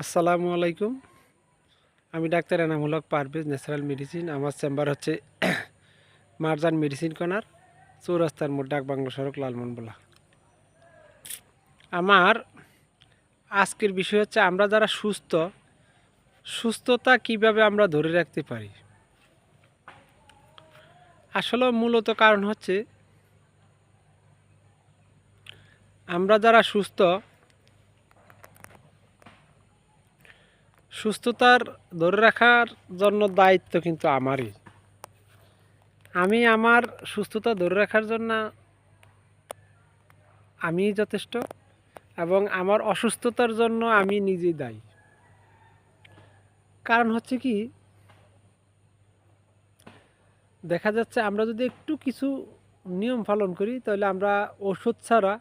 আসসালামু আলাইকুম। আমি doctor Enamul Hoque Parvez natural medicine. আমার চেম্বার হচ্ছে মারজান মেডিসিন কর্নার চৌরাস্তার মোট ডাক বাংলা সড়ক, লালমনবোলা। আমার আজকের বিষয় হচ্ছে, আমরা যারা সুস্থ, সুস্থতা কীভাবে আমরা ধরে রাখতে পারি? আসলে মূলত কারণ হচ্ছে, আমরা যারা সুস্থ সুস্থতার ধরে রাখার জন্য দায়িত্ব কিন্তু আমারই। আমি আমার সুস্থতা ধরে রাখার জন্য আমি যথেষ্ট এবং আমার অসুস্থতার জন্য আমি নিজেই দায়ী। কারণ হচ্ছে কি, দেখা যাচ্ছে আমরা যদি একটু কিছু নিয়ম পালন করি, তাহলে আমরা ওষুধ ছাড়া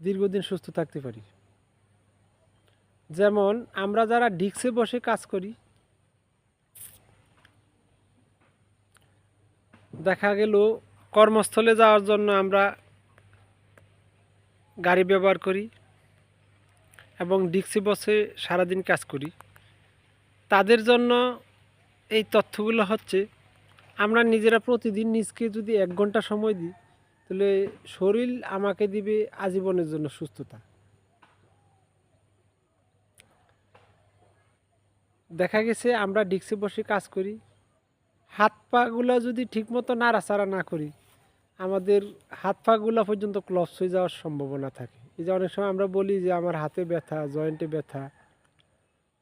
দীর্ঘদিন সুস্থ থাকতে পারি। যেমন আমরা যারা ডিস্কে বসে কাজ করি, দেখা গেল কর্মস্থলে যাওয়ার জন্য আমরা গাড়ি ব্যবহার করি এবং ডিস্কে বসে সারাদিন কাজ করি। তাদের জন্য এই তথ্যগুলো হচ্ছে, আমরা নিজেরা প্রতিদিন নিজকে যদি এক ঘণ্টা সময় দিই, তাহলে শরীর আমাকে দিবে আজীবনের জন্য সুস্থতা। দেখা গেছে আমরা ডিস্কে বসে কাজ করি। হাত পাগুলো যদি ঠিকমতো নাড়াচাড়া না করি, আমাদের হাত পাগুলো পর্যন্ত ক্লস হয়ে যাওয়ার সম্ভাবনা থাকে। এই যে অনেক সময় আমরা বলি যে আমার হাতে ব্যথা, জয়েন্টে ব্যথা,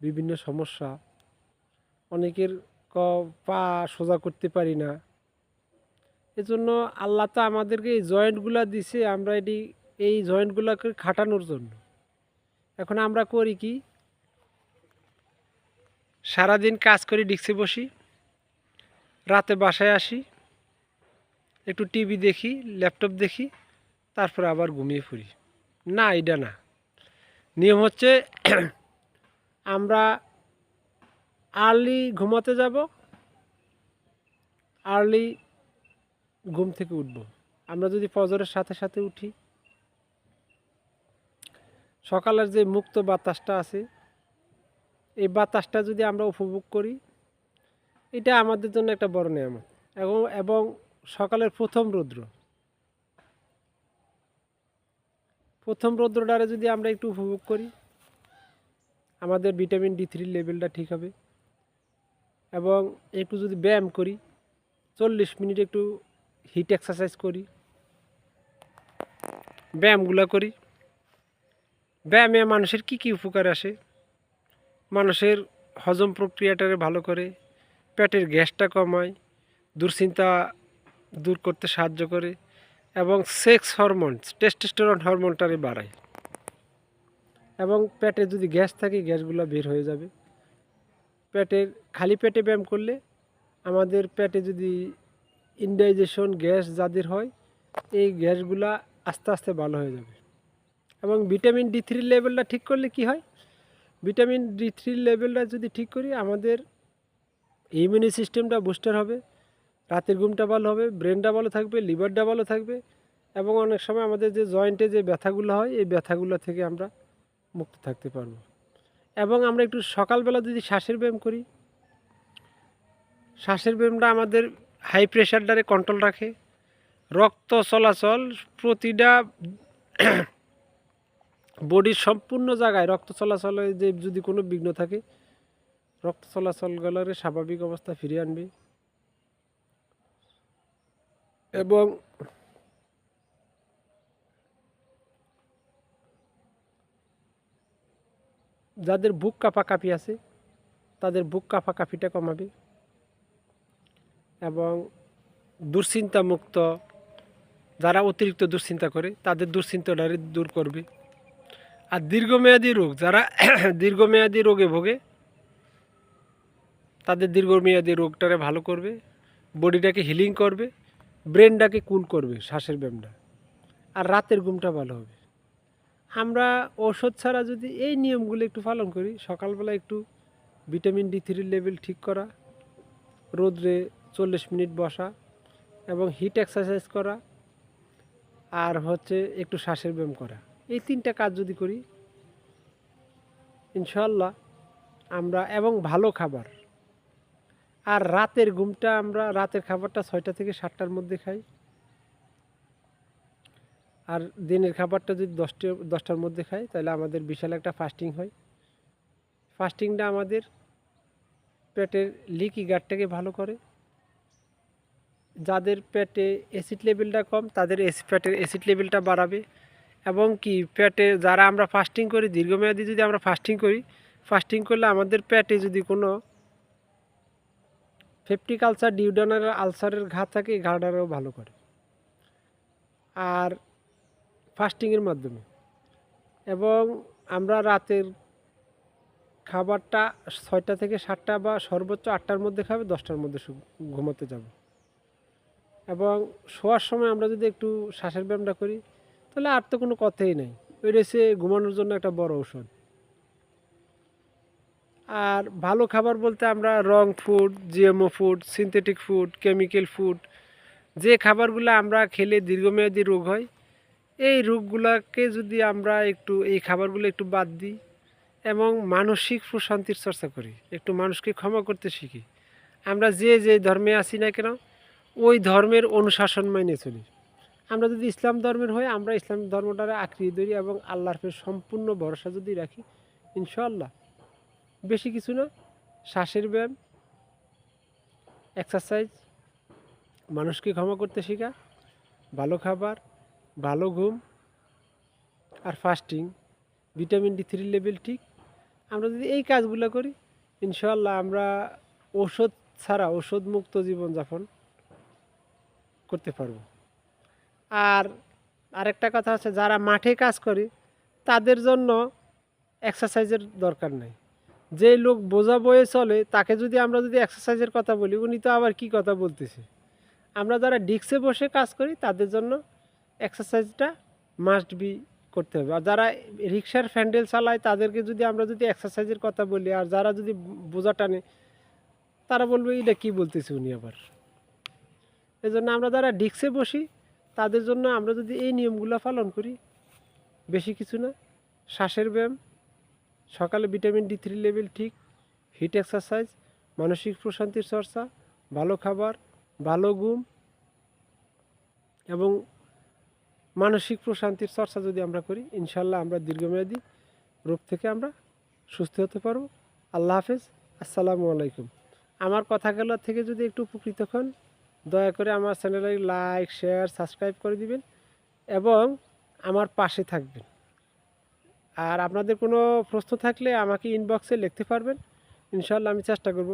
বিভিন্ন সমস্যা। অনেকের ক, পা সোজা করতে পারি না। এজন্য আল্লাহ তো আমাদেরকে এই জয়েন্টগুলো দিছে, আমরা এটি, এই জয়েন্টগুলোকে খাটানোর জন্য। এখন আমরা করি কি? সারাদিন কাজ করি, ডিক্সে বসি, রাতে বাসায় আসি, একটু টিভি দেখি, ল্যাপটপ দেখি, তারপরে আবার ঘুমিয়ে পড়ি। না, এটা না। নিয়ম হচ্ছে আমরা আর্লি ঘুমাতে যাব আর্লি ঘুম থেকে উঠব। আমরা যদি ফজরের সাথে সাথে উঠি, সকালের যে মুক্ত বাতাসটা আছে এই বাতাসটা যদি আমরা উপভোগ করি, এটা আমাদের জন্য একটা বড় নিয়ামত। এবং এবং সকালের প্রথম রৌদ্র। প্রথম রৌদ্রটারে যদি আমরা একটু উপভোগ করি, আমাদের ভিটামিন ডি থ্রির লেভেলটা ঠিক হবে। এবং একটু যদি ব্যায়াম করি, চল্লিশ মিনিট একটু হিট এক্সারসাইজ করি, ব্যায়ামগুলো করি, ব্যায়ামে মানুষের কি কি উপকার আসে? মানুষের হজম প্রক্রিয়াটারে ভালো করে, পেটের গ্যাসটা কমায়, দুশ্চিন্তা দূর করতে সাহায্য করে এবং সেক্স হরমোন টেস্টোস্টেরন হরমোনটারে বাড়ায়। এবং পেটে যদি গ্যাস থাকে, গ্যাসগুলো বের হয়ে যাবে। পেটের, খালি পেটে ব্যায়াম করলে আমাদের পেটে যদি ইনডাইজেশন গ্যাস যাদের হয়, এই গ্যাসগুলা আস্তে আস্তে ভালো হয়ে যাবে। এবং ভিটামিন ডি থ্রির লেভেলটা ঠিক করলে কি হয়? ভিটামিন ডি থ্রির লেভেলটা যদি ঠিক করি, আমাদের ইমিউনি সিস্টেমটা বুস্টার হবে, রাতের ঘুমটা ভালো হবে, ব্রেনটা ভালো থাকবে, লিভারটা ভালো থাকবে, এবং অনেক সময় আমাদের যে জয়েন্টে যে ব্যথাগুলো হয়, এই ব্যথাগুলো থেকে আমরা মুক্ত থাকতে পারব। এবং আমরা একটু সকালবেলা যদি শ্বাসের ব্যায়াম করি, শ্বাসের ব্যায়ামটা আমাদের হাই প্রেশারটারে কন্ট্রোল রাখে। রক্ত চলাচল প্রতিটা বডির সম্পূর্ণ জায়গায় রক্ত চলাচলে যে যদি কোনো বিঘ্ন থাকে, রক্ত চলাচলগুলোরে স্বাভাবিক অবস্থা ফিরিয়ে আনবে। এবং যাদের বুক কাঁপাকাঁপি আছে, তাদের বুক কাঁপাকাঁপিটা কমাবে এবং দুশ্চিন্তা মুক্ত যারা অতিরিক্ত দুশ্চিন্তা করে, তাদের দুশ্চিন্তাটা দূর করবে। আর দীর্ঘমেয়াদী রোগ, যারা দীর্ঘমেয়াদী রোগে ভোগে, তাদের দীর্ঘমেয়াদী রোগটারে ভালো করবে, বডিটাকে হিলিং করবে ব্রেনটাকে কুল করবে শ্বাসের ব্যায়ামটা, আর রাতের ঘুমটা ভালো হবে। আমরা ওষুধ ছাড়া যদি এই নিয়মগুলো একটু পালন করি, সকালবেলা একটু ভিটামিন ডি থ্রির লেভেল ঠিক করা, রোদ্রে চল্লিশ মিনিট বসা এবং হিট এক্সারসাইজ করা, আর হচ্ছে একটু শ্বাসের ব্যায়াম করা। এই তিনটা কাজ যদি করি ইনশাল্লাহ আমরা এবং ভালো খাবার। আর রাতের ঘুমটা আমরা, রাতের খাবারটা ছয়টা থেকে সাতটার মধ্যে খাই। আর দিনের খাবারটা যদি দশটা, দশটার মধ্যে খাই, তাহলে আমাদের বিশাল একটা ফাস্টিং হয়। ফাস্টিংটা আমাদের পেটের লিকি গার্ডটাকে ভালো করে। যাদের পেটে অ্যাসিড লেভেলটা কম, তাদের পেটের অ্যাসিড লেভেলটা বাড়াবে। এবং কি, পেটে যারা আমরা ফাস্টিং করি, দীর্ঘমেয়াদী যদি আমরা ফাস্টিং করি ফাস্টিং করলে আমাদের পেটে যদি কোনো ফেপটিক আলসার ডিউডানার আলসারের ঘা থাকে ঘাটারও ভালো করে। আর ফাস্টিংয়ের মাধ্যমে। এবং আমরা রাতের খাবারটা ছয়টা থেকে সাতটা বা সর্বোচ্চ আটটার মধ্যে খাবে, দশটার মধ্যে ঘুমোতে যাব। এবং শোয়ার সময় আমরা যদি একটু শ্বাসের ব্যায়ামটা করি তাহলে আর তো কোনো কথাই নেই। ওই রয়েছে ঘুমানোর জন্য একটা বড় ঔষধ। আর ভালো খাবার বলতে আমরা wrong food, GMO food synthetic food chemical food, যে খাবারগুলো আমরা খেলে দীর্ঘমেয়াদী রোগ হয়, এই রোগগুলোকে যদি আমরা একটু, এই খাবারগুলো একটু বাদ দিই এবং মানসিক প্রশান্তির চর্চা করি, একটু মানুষকে ক্ষমা করতে শিখি, আমরা যে যে ধর্মে আছি না কেন, ওই ধর্মের অনুশাসন মেনে চলি। আমরা যদি ইসলাম ধর্মের হই আমরা ইসলাম ধর্মটারে আঁকড়িয়ে ধরি এবং আল্লাহর ফের সম্পূর্ণ ভরসা যদি রাখি ইনশাল্লাহ বেশি কিছু না, শ্বাসের ব্যায়াম এক্সারসাইজ মানুষকে ক্ষমা করতে শেখা, ভালো খাবার, ভালো ঘুম আর fasting vitamin D three level ঠিক। আমরা যদি এই কাজগুলো করি ইনশাল্লাহ আমরা ওষুধ ছাড়া ওষুধ মুক্ত জীবনযাপন করতে পারব। আর আরেকটা কথা হচ্ছে, যারা মাঠে কাজ করে, তাদের জন্য এক্সারসাইজের দরকার নেই। যে লোক বোঝা বয়ে চলে, তাকে যদি আমরা যদি এক্সারসাইজের কথা বলি, উনি তো আবার কি কথা বলতেছে? আমরা যারা ডিস্কে বসে কাজ করি, তাদের জন্য এক্সারসাইজটা মাস্ট বি করতে হবে। আর যারা রিক্সার ফ্যান্ডেল চালায়, তাদেরকে যদি আমরা যদি এক্সারসাইজের কথা বলি, আর যারা যদি বোঝা টানে, তারা বলবে এটা কী বলতেছে উনি আবার? এই জন্য আমরা যারা ডিস্কে বসি তাদের জন্য আমরা যদি এই নিয়মগুলো পালন করি, বেশি কিছু না। শ্বাসের ব্যায়াম, সকালে ভিটামিন ডি থ্রি লেভেল ঠিক, হিট এক্সারসাইজ, মানসিক প্রশান্তির চর্চা, ভালো খাবার, ভালো ঘুম এবং মানসিক প্রশান্তির চর্চা যদি আমরা করি ইনশাল্লাহ আমরা দীর্ঘমেয়াদী রোগ থেকে আমরা সুস্থ হতে পারব। আল্লাহ হাফেজ। আসসালামু আলাইকুম। আমার কথাগুলো থেকে যদি একটু উপকৃত হন দয়া করে আমার চ্যানেলে লাইক, শেয়ার, সাবস্ক্রাইব করে দিবেন এবং আমার পাশে থাকবেন। আর আপনাদের কোনো প্রশ্ন থাকলে আমাকে ইনবক্সে লিখতে পারবেন। ইনশাল্লাহ আমি চেষ্টা করব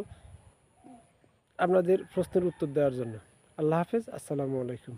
আপনাদের প্রশ্নের উত্তর দেওয়ার জন্য। আল্লাহ হাফেজ, আসসালামু আলাইকুম।